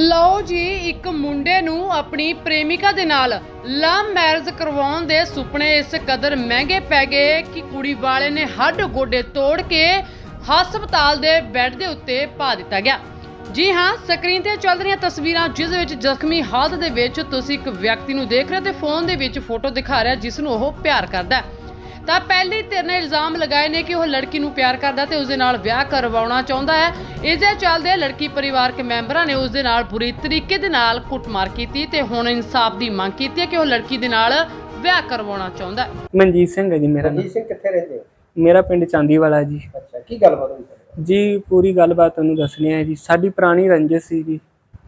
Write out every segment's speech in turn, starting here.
ਲਓ ਜੀ, ਇੱਕ ਮੁੰਡੇ ਨੂੰ ਆਪਣੀ ਪ੍ਰੇਮਿਕਾ ਦੇ ਨਾਲ ਲਵ ਮੈਰਿਜ ਕਰਵਾਉਣ ਦੇ ਸੁਪਨੇ ਇਸ ਕਦਰ ਮਹਿੰਗੇ ਪੈ ਗਏ ਕਿ ਕੁੜੀ ਵਾਲੇ ਨੇ ਹੱਡ ਗੋਡੇ ਤੋੜ ਕੇ ਹਸਪਤਾਲ ਦੇ ਬੈੱਡ ਦੇ ਉੱਤੇ ਪਾ ਦਿੱਤਾ ਗਿਆ। ਜੀ ਹਾਂ, ਸਕਰੀਨ ਤੇ ਚੱਲ ਰਹੀਆਂ ਤਸਵੀਰਾਂ, ਜਿਸ ਵਿੱਚ ਜ਼ਖਮੀ ਹਾਲਤ ਦੇ ਵਿੱਚ ਤੁਸੀਂ ਇੱਕ ਵਿਅਕਤੀ ਨੂੰ ਦੇਖ ਰਹੇ ਹੋ ਤੇ ਫੋਨ ਦੇ ਵਿੱਚ ਫੋਟੋ ਦਿਖਾ ਰਿਹਾ, ਜਿਸ ਨੂੰ ਉਹ ਪਿਆਰ ਕਰਦਾ ਹੈ। ਤਾਂ ਪਹਿਲੇ ਧਿਰ ਨੇ ਇਲਜ਼ਾਮ ਲਗਾਏ ਨੇ ਕਿ ਉਹ ਲੜਕੀ ਨੂੰ ਪਿਆਰ ਕਰਦਾ ਤੇ ਉਸ ਦੇ ਨਾਲ ਵਿਆਹ ਕਰਵਾਉਣਾ ਚਾਹੁੰਦਾ ਹੈ। ਇਸ ਦੇ ਚੱਲਦੇ ਲੜਕੀ ਪਰਿਵਾਰਕ ਮੈਂਬਰਾਂ ਨੇ ਉਸ ਦੇ ਨਾਲ ਬੁਰੀ ਤਰੀਕੇ ਦੇ ਨਾਲ ਕੁੱਟਮਾਰ ਕੀਤੀ ਤੇ ਹੁਣ ਇਨਸਾਫ ਦੀ ਮੰਗ ਕੀਤੀ ਹੈ ਕਿ ਉਹ ਲੜਕੀ ਦੇ ਨਾਲ ਵਿਆਹ ਕਰਵਾਉਣਾ ਚਾਹੁੰਦਾ ਹੈ। ਮਨਜੀਤ ਸਿੰਘ ਹੈ ਜੀ ਮੇਰਾ ਨਾਮ। ਰਣਜੀਤ ਸਿੰਘ ਕਿੱਥੇ ਰਹਿੰਦੇ ਹੋ? ਮੇਰਾ ਪਿੰਡ ਚਾਂਦੀਵਾਲਾ ਜੀ। ਅੱਛਾ ਕੀ ਗੱਲਬਾਤ ਹੋਈ ਤੁਹਾਡੀ? ਜੀ ਪੂਰੀ ਗੱਲਬਾਤ ਤੁਹਾਨੂੰ ਦੱਸਣੀ ਹੈ ਜੀ। ਸਾਡੀ ਪੁਰਾਣੀ ਰੰਜਿਸ਼ ਸੀ ਜੀ।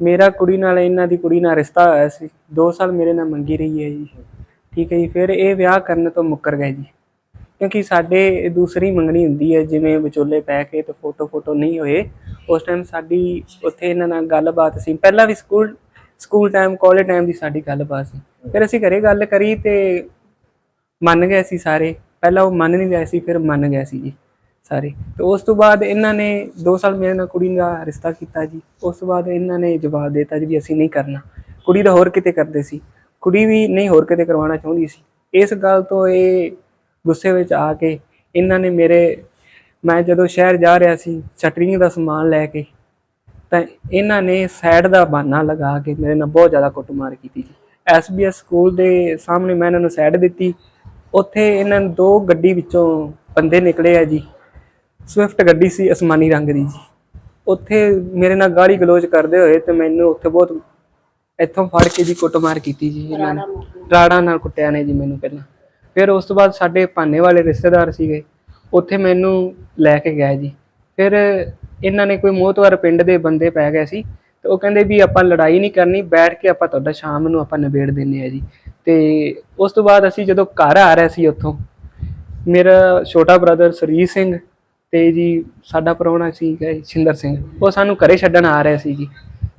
ਮੇਰਾ ਕੁੜੀ ਨਾਲ ਇਹਨਾਂ ਦੀ ਕੁੜੀ ਨਾਲ ਰਿਸ਼ਤਾ ਹੋਇਆ ਸੀ। 2 ਸਾਲ ਮੇਰੇ ਨਾਲ ਮੰਗੀ ਰਹੀ ਹੈ ਜੀ। ਠੀਕ ਹੈ ਜੀ ਫਿਰ ਇਹ ਵਿਆਹ ਕਰਨ ਤੋਂ ਮੁੱਕਰ ਗਏ ਜੀ। ਕਿਉਂਕਿ ਸਾਡੇ ਦੂਸਰੀ ਮੰਗਣੀ ਹੁੰਦੀ ਹੈ, ਜਿਵੇਂ ਵਿਚੋਲੇ ਪੈ ਕੇ ਤੇ ਫੋਟੋ ਫੋਟੋ ਨਹੀਂ ਹੋਏ। ਉਸ ਟਾਈਮ ਸਾਡੀ ਉੱਥੇ ਇਹਨਾਂ ਨਾਲ ਗੱਲਬਾਤ ਸੀ। ਪਹਿਲਾਂ ਵੀ school school time college time ਦੀ ਸਾਡੀ ਗੱਲਬਾਤ ਸੀ। ਫਿਰ ਅਸੀਂ ਘਰੇ ਗੱਲ ਕਰੀ ਤੇ ਮੰਨ ਗਏ ਸੀ ਸਾਰੇ। ਪਹਿਲਾਂ ਉਹ ਮੰਨ ਨਹੀਂ ਰਹੇ ਸੀ, ਫਿਰ ਮੰਨ ਗਏ ਸੀ ਜੀ ਸਾਰੇ। ਤੇ ਉਸ ਤੋਂ ਬਾਅਦ ਇਹਨਾਂ ਨੇ 2 ਸਾਲ ਮੇਰੇ ਨਾਲ ਕੁੜੀ ਦਾ ਰਿਸ਼ਤਾ ਕੀਤਾ ਜੀ। ਉਸ ਤੋਂ ਬਾਅਦ ਇਹਨਾਂ ਨੇ ਜਵਾਬ ਦਿੱਤਾ ਜੀ ਵੀ ਅਸੀਂ ਨਹੀਂ ਕਰਨਾ। ਕੁੜੀ ਦਾ ਹੋਰ ਕਿਤੇ ਕਰਦੇ ਸੀ। ਕੁੜੀ ਵੀ ਨਹੀਂ ਹੋਰ ਕਿਤੇ ਕਰਵਾਉਣਾ ਚਾਹੁੰਦੀ ਸੀ। ਇਸ ਗੱਲ ਤੋਂ ਇਹ ਗੁੱਸੇ ਵਿੱਚ ਆ ਕੇ ਇਹਨਾਂ ਨੇ ਮੇਰੇ ਮੈਂ ਜਦੋਂ ਸ਼ਹਿਰ ਜਾ ਰਿਹਾ ਸੀ ਚਟਨੀ ਦਾ ਸਮਾਨ ਲੈ ਕੇ ਤਾਂ ਇਹਨਾਂ ਨੇ ਸਾਈਡ ਦਾ ਬਹਾਨਾ ਲਗਾ ਕੇ ਮੇਰੇ ਨਾਲ ਬਹੁਤ ਜ਼ਿਆਦਾ ਕੁੱਟਮਾਰ ਕੀਤੀ ਜੀ। ਐਸਬੀਐਸ ਸਕੂਲ ਦੇ ਸਾਹਮਣੇ ਮੈਂ ਇਹਨਾਂ ਨੂੰ ਸਾਈਡ ਦਿੱਤੀ। ਉੱਥੇ ਇਹਨਾਂ ਨੂੰ ਦੋ ਗੱਡੀ ਵਿੱਚੋਂ ਬੰਦੇ ਨਿਕਲੇ ਆ ਜੀ। ਸਵਿਫਟ ਗੱਡੀ ਸੀ ਅਸਮਾਨੀ ਰੰਗ ਦੀ ਜੀ। ਉੱਥੇ ਮੇਰੇ ਨਾਲ ਗਾਲੀ ਗਲੋਚ ਕਰਦੇ ਹੋਏ ਤੇ ਮੈਨੂੰ ਉੱਥੇ ਬਹੁਤ ਇੱਥੋਂ ਫੜ ਕੇ ਜੀ ਕੁੱਟਮਾਰ ਕੀਤੀ ਜੀ ਇਹਨਾਂ ਨੇ। ਰਾੜਾਂ ਨਾਲ ਕੁੱਟਿਆ ਨੇ ਜੀ ਮੈਨੂੰ ਪਹਿਲਾਂ। ਫਿਰ ਉਸ ਤੋਂ ਬਾਅਦ ਸਾਡੇ ਭਾਨੇ ਵਾਲੇ ਰਿਸ਼ਤੇਦਾਰ ਸੀਗੇ, ਉੱਥੇ ਮੈਨੂੰ ਲੈ ਕੇ ਗਏ ਜੀ। ਫਿਰ ਇਹਨਾਂ ਨੇ ਕੋਈ ਮੋਹਤਵਾਰ ਪਿੰਡ ਦੇ ਬੰਦੇ ਪੈ ਗਏ ਸੀ ਤੇ ਉਹ ਕਹਿੰਦੇ ਵੀ ਆਪਾਂ ਲੜਾਈ ਨਹੀਂ ਕਰਨੀ, ਬੈਠ ਕੇ ਆਪਾਂ ਤੁਹਾਡਾ ਸ਼ਾਮ ਨੂੰ ਆਪਾਂ ਨਿਬੇੜ ਦਿੰਨੇ ਆ ਜੀ। ਤੇ ਉਸ ਤੋਂ ਬਾਅਦ ਅਸੀਂ ਜਦੋਂ ਘਰ ਆ ਰਹੇ ਸੀ ਉੱਥੋਂ, ਮੇਰਾ ਛੋਟਾ ਬ੍ਰਦਰ ਸਰਜੀਤ ਸਿੰਘ ਤੇ ਜੀ ਸਾਡਾ ਪ੍ਰਾਹੁਣਾ ਸੀ ਸ਼ਿੰਦਰ ਸਿੰਘ, ਉਹ ਸਾਨੂੰ ਘਰੇ ਛੱਡਣ ਆ ਰਹੇ ਸੀ ਜੀ।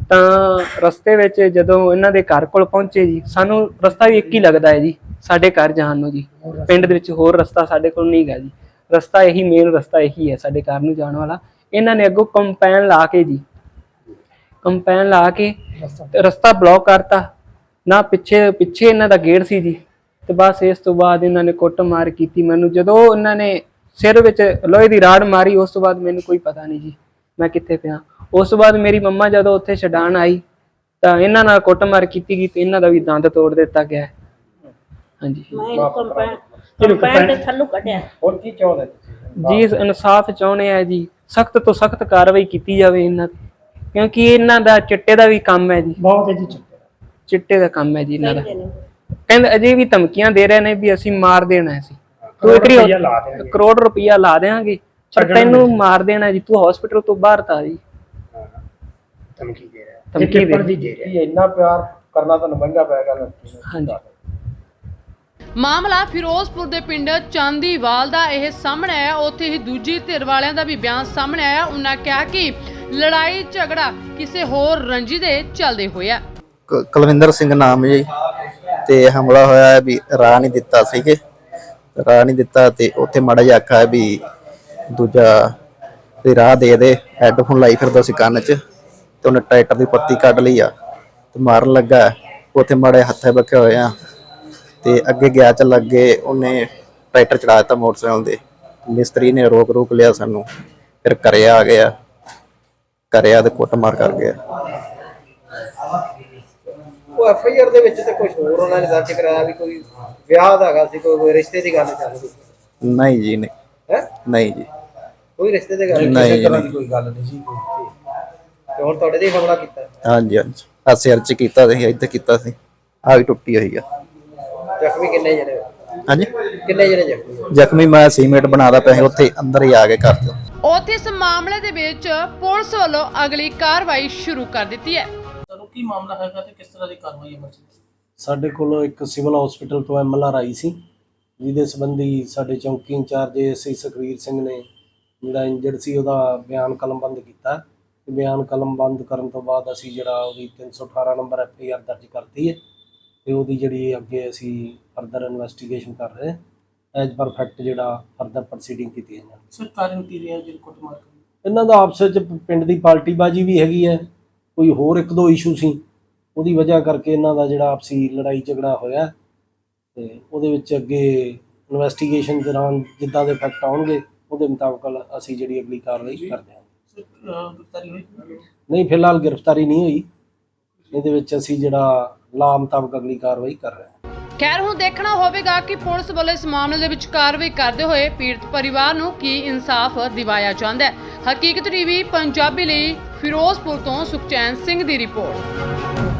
ਤਾਂ ਰਸਤੇ ਵਿੱਚ ਜਦੋਂ ਇਹਨਾਂ ਦੇ ਘਰ ਕੋਲ ਪਹੁੰਚੇ ਜੀ, ਸਾਨੂੰ ਰਸਤਾ ਵੀ ਇੱਕ ਹੀ ਲੱਗਦਾ ਹੈ ਜੀ। ਸਾਡੇ ਘਰ ਜਾਣ ਨੂੰ ਜੀ। ਪਿੰਡ ਦੇ ਵਿੱਚ ਹੋਰ ਰਸਤਾ ਸਾਡੇ ਕੋਲ ਨਹੀਂ ਹੈਗਾ ਜੀ। ਰਸਤਾ ਇਹੀ ਮੇਨ ਰਸਤਾ ਇਹੀ ਹੈ ਸਾਡੇ ਘਰ ਨੂੰ ਜਾਣ ਵਾਲਾ। ਇਹਨਾਂ ਨੇ ਅੱਗੋਂ ਕੰਪੈਨ ਲਾ ਕੇ ਜੀ। ਕੰਪੈਨ ਲਾ ਕੇ ਰਸਤਾ ਬਲੌਕ ਕਰਤਾ। ਨਾ ਪਿੱਛੇ ਪਿੱਛੇ ਇਹਨਾਂ ਦਾ ਗੇਟ ਸੀ ਜੀ। ਤੇ ਬਸ ਇਸ ਤੋਂ ਬਾਅਦ ਇਹਨਾਂ ਨੇ ਕੁੱਟ ਮਾਰ ਕੀਤੀ ਮੈਨੂੰ। ਜਦੋਂ ਇਹਨਾਂ ਨੇ ਸਿਰ ਵਿੱਚ ਲੋਹੇ ਦੀ ਰਾੜ ਮਾਰੀ ਉਸ ਤੋਂ ਬਾਅਦ ਮੈਨੂੰ ਕੋਈ ਪਤਾ ਨਹੀਂ ਜੀ ਮੈਂ ਕਿੱਥੇ ਪਿਆ। ਉਸ ਤੋਂ ਬਾਅਦ ਮੇਰੀ ਮੰਮਾ ਜਦੋਂ ਉੱਥੇ ਛਡਾਣ ਆਈ ਤਾਂ ਇਹਨਾਂ ਨਾਲ ਕੁੱਟਮਾਰ ਕੀਤੀ ਗਈ ਤੇ ਇਹਨਾਂ ਦਾ ਵੀ ਦੰਦ ਤੋੜ ਦਿੱਤਾ ਗਿਆ। ਹਾਂਜੀ। ਮੈਂ ਇਹਨੂੰ ਕੰਪੈਨ ਕੰਪੈਨ ਦੇ ਥੱਲੋਂ ਕੱਢਿਆ। ਹੁਣ ਕੀ ਚਾਹੁੰਦੇ ਤੁਸੀਂ? ਜੀ ਇਨਸਾਫ ਚਾਹੁੰਦੇ ਆ ਜੀ। ਸਖਤ ਤੋਂ ਸਖਤ ਕਾਰਵਾਈ ਕੀਤੀ ਜਾਵੇ ਇਹਨਾਂ ਤੇ ਕਿਉਂਕਿ ਇਹਨਾਂ ਦਾ ਚਿੱਟੇ ਦਾ ਵੀ ਕੰਮ ਹੈ ਜੀ। ਬਹੁਤ ਹੈ ਜੀ ਚਿੱਟੇ ਚਿੱਟੇ ਦਾ ਕੰਮ ਹੈ ਜੀ ਇਹਨਾਂ ਦਾ। ਕਹਿੰਦੇ ਅਜੇ ਵੀ ਧਮਕੀਆਂ ਦੇ ਰਹੇ ਨੇ ਵੀ ਅਸੀਂ ਮਾਰ ਦੇਣਾ ਸੀ ਤੂੰ ਕਰੋੜ ਇਕਰੀ ਰੁਪਈਆ ਲਾ ਦਿਆਂਗੇ। ਕਰੋੜ ਰੁਪਈਆ ਲਾ ਦੇਾਂਗੇ ਪਰ ਤੈਨੂੰ ਮਾਰ ਦੇਣਾ ਜੀ। ਤੂੰ ਹਸਪੀਟਲ ਤੋਂ ਬਾਹਰ ਤਾਂ ਜੀ। ਧਮਕੀ ਦੇ ਰਿਹਾ। ਧਮਕੀ ਦੇ ਰਿਹਾ। ਇੰਨਾ ਪਿਆਰ ਕਰਨਾ ਤੁਹਾਨੂੰ ਮਹਿੰਗਾ ਪਏਗਾ ਲੜਕੀ ਨੂੰ। ਹਾਂਜੀ। ਮਾਮਲਾ ਫਿਰੋਜ਼ਪੁਰ ਦੇ ਪਿੰਡ ਚਾਂਦੀਵਾਲ ਦਾ ਇਹ ਸਾਹਮਣੇ ਆਇਆ। ਉੱਥੇ ਹੀ ਦੂਜੀ ਧਿਰ ਵਾਲਿਆਂ ਦਾ ਵੀ ਬਿਆਨ ਸਾਹਮਣੇ ਆਇਆ। ਉਹਨਾਂ ਕਿਹਾ ਕਿ ਲੜਾਈ ਝਗੜਾ ਕਿਸੇ ਹੋਰ ਰੰਜੀ ਦੇ ਚੱਲਦੇ ਹੋਇਆ ਕ- ਕੁਲਵਿੰਦਰ ਸਿੰਘ ਨਾਮ ਜੀ, ਤੇ ਹਮਲਾ ਹੋਇਆ ਹੈ ਵੀ ਰਾਹ ਨਹੀਂ ਦਿੱਤਾ ਸੀਗੇ। ਰਾਹ ਨਹੀਂ ਦਿੱਤਾ ਤੇ ਉੱਥੇ ਮਾੜਾ ਜਿਹਾ ਆਖਿਆ ਵੀ ਦੂਜਾ ਵੀ ਰਾਹ ਦੇ ਦੇ, ਹੈੱਡਫੋਨ ਲਾਈ ਫਿਰਦਾ ਸੀ ਕੰਨ 'ਚ ਤੇ ਉਹਨੇ ਟਰੈਕਟਰ ਦੀ ਪੱਤੀ ਕੱਢ ਲਈ ਆ ਤੇ ਮਾਰਨ ਲੱਗਾ। ਉੱਥੇ ਮਾੜੇ ਹੱਥੇ ਬੱਕੇ ਹੋਏ ਆ। ਤੇ ਅੱਗੇ ਗਿਆ ਚ ਲੱਗੇ ਉਹਨੇ ਟਰੈਕਟਰ ਚੜਾ ਦਿੱਤਾ ਮੋਟਰਸਾਈਕਲ ਦੇ ਮਿਸਤਰੀ ਨੇ ਰੋਕ ਰੋਕ ਲਿਆ ਸਾਨੂੰ। ਫਿਰ ਘਰੇ ਆ ਗਿਆ। ਘਰੇ ਆ ਤੇ ਕੁੱਟਮਾਰ ਕਰ ਗਿਆ। ਉਹ ਐਫ ਆਈ ਆਰ ਦੇ ਵਿੱਚ ਤੇ ਕੁਝ ਹੋਰ ਉਹਨਾਂ ਨੇ ਦਰਜ ਕਰਾਇਆ ਵੀ ਕੋਈ ਵਿਆਹ ਦਾ ਹੈਗਾ ਸੀ ਕੋਈ ਕੋਈ ਰਿਸ਼ਤੇ ਦੀ ਗੱਲ ਚੱਲ ਰਹੀ ਨਹੀਂ ਜੀ ਨਹੀਂ। ਹੈ? ਨਹੀਂ ਜੀ। ਕੋਈ ਰਿਸ਼ਤੇ ਦੀ ਗੱਲ ਨਹੀਂ ਜੀ, ਨਹੀਂ। ਕੋਈ ਗੱਲ ਨਹੀਂ ਸੀ ਕੋਈ ਤੇ ਹੁਣ ਤੁਹਾਡੇ ਤੇ ਹੀ ਹਮਲਾ ਕੀਤਾ। ਹਾਂਜੀ ਹਾਂਜੀ। ਆ ਸਿਰ ਚ ਕੀਤਾ ਸੀ ਇੱਥੇ ਕੀਤਾ ਸੀ। ਆ ਵੀ ਟੁੱਟੀ ਹੋਈ ਆ। ਜ਼ਖਮੀ ਕਿੰਨੇ ਜਣੇ? ਹਾਂਜੀ। ਕਿੰਨੇ ਜਣੇ ਜ਼ਖਮੀ ਹੋਏ? ਜ਼ਖਮੀ ਮੈਂ ਸੀਮੇਂਟ ਬਣਾਦਾ ਪਿਆ ਸੀ ਉੱਥੇ ਅੰਦਰ ਹੀ ਆ ਕੇ ਕਰ ਦਿਓ ਉੱਥੇ ਇਸ ਮਾਮਲੇ ਦੇ ਵਿੱਚ ਪੁਲਿਸ ਵੱਲੋਂ ਅਗਲੀ ਕਾਰਵਾਈ ਸ਼ੁਰੂ ਕਰ ਦਿੱਤੀ ਹੈ। ਤੁਹਾਨੂੰ ਕੀ ਮਾਮਲਾ ਹੈਗਾ ਤੇ ਕਿਸ ਤਰ੍ਹਾਂ ਦੀ ਕਾਰਵਾਈ ਅਮਲ ਚ ਸਾਡੇ ਕੋਲ ਇੱਕ ਸਿਵਲ ਹਸਪੀਟਲ ਤੋਂ ਐਮਐਲਆਰ ਆਈ ਸੀ ਜਿਹਦੇ ਸੰਬੰਧੀ ਸਾਡੇ ਚੌਂਕੀ ਇੰਚਾਰਜ ਐਸਆਈ ਸੁਖਵੀਰ ਸਿੰਘ ਨੇ ਜਿਹੜਾ ਇੰਜਰਡ ਸੀ ਉਹਦਾ ਬਿਆਨ ਕਲਮਬੰਦ ਕੀਤਾ। ਤੇ ਬਿਆਨ ਕਲਮਬੰਦ ਕਰਨ ਤੋਂ ਬਾਅਦ ਅਸੀਂ ਜਿਹੜਾ ਉਹਦੀ 318 ਨੰਬਰ ਐਫਆਈਆਰ ਦਰਜ ਕਰਤੀ ਹੈ। ਤੇ ਉਹਦੀ ਜਿਹੜੀ ਅੱਗੇ ਅਸੀਂ ਫਰਦਰ ਇਨਵੈਸਟੀਗੇਸ਼ਨ ਕਰ ਰਹੇ ਹਾਂ ਐਜ ਪਰ ਫੈਕਟ ਜਿਹੜਾ ਫਰਦਰ ਪ੍ਰੋਸੀਡਿੰਗ ਕੀਤੀ ਹੈ ਸਰ ਕਾਰਨ ਕੀ ਰਿਹਾ ਜਿਹੜੀ ਕੁੱਟਮਾਰ? ਇਹਨਾਂ ਦਾ ਆਪਸ ਵਿੱਚ ਪਿੰਡ ਦੀ ਪਾਰਟੀਬਾਜੀ ਵੀ ਹੈਗੀ ਹੈ ਕੋਈ ਹੋਰ ਇੱਕ ਦੋ ਇਸ਼ੂ ਸੀ ਉਹਦੀ ਵਜ੍ਹਾ ਕਰਕੇ ਇਹਨਾਂ ਦਾ ਜਿਹੜਾ ਆਪਸੀ ਲੜਾਈ ਝਗੜਾ ਹੋਇਆ ਤੇ ਉਹਦੇ ਵਿੱਚ ਅੱਗੇ ਇਨਵੈਸਟੀਗੇਸ਼ਨ ਦੌਰਾਨ ਜਿੱਦਾਂ ਦੇ ਫੈਕਟ ਆਉਣਗੇ ਉਹਦੇ ਮੁਤਾਬਕ ਅਸੀਂ ਜਿਹੜੀ ਅਗਲੀ ਕਾਰਵਾਈ ਕਰਦੇ ਹਾਂ। ਨਹੀਂ ਫਿਲਹਾਲ ਗ੍ਰਿਫਤਾਰੀ ਨਹੀਂ ਹੋਈ। ਇਹਦੇ ਵਿੱਚ ਅਸੀਂ ਜਿਹੜਾ ਲਾਅ ਮੁਤਾਬਕ ਅਗਲੀ ਕਾਰਵਾਈ ਕਰ ਰਹੇ ਹਾਂ ਖੈਰ, ਹੁਣ ਦੇਖਣਾ ਹੋਵੇਗਾ ਕਿ ਪੁਲਿਸ ਵੱਲੋਂ ਇਸ ਮਾਮਲੇ ਦੇ ਵਿੱਚ ਕਾਰਵਾਈ ਕਰਦੇ ਹੋਏ ਪੀੜਤ ਪਰਿਵਾਰ ਨੂੰ ਕੀ ਇਨਸਾਫ ਦਿਵਾਇਆ ਜਾਂਦਾ ਹੈ। ਹਕੀਕਤ ਟੀਵੀ, ਪੰਜਾਬੀ ਲਈ ਫਿਰੋਜ਼ਪੁਰ ਤੋਂ ਸੁਖਚੈਨ ਸਿੰਘ ਦੀ ਰਿਪੋਰਟ।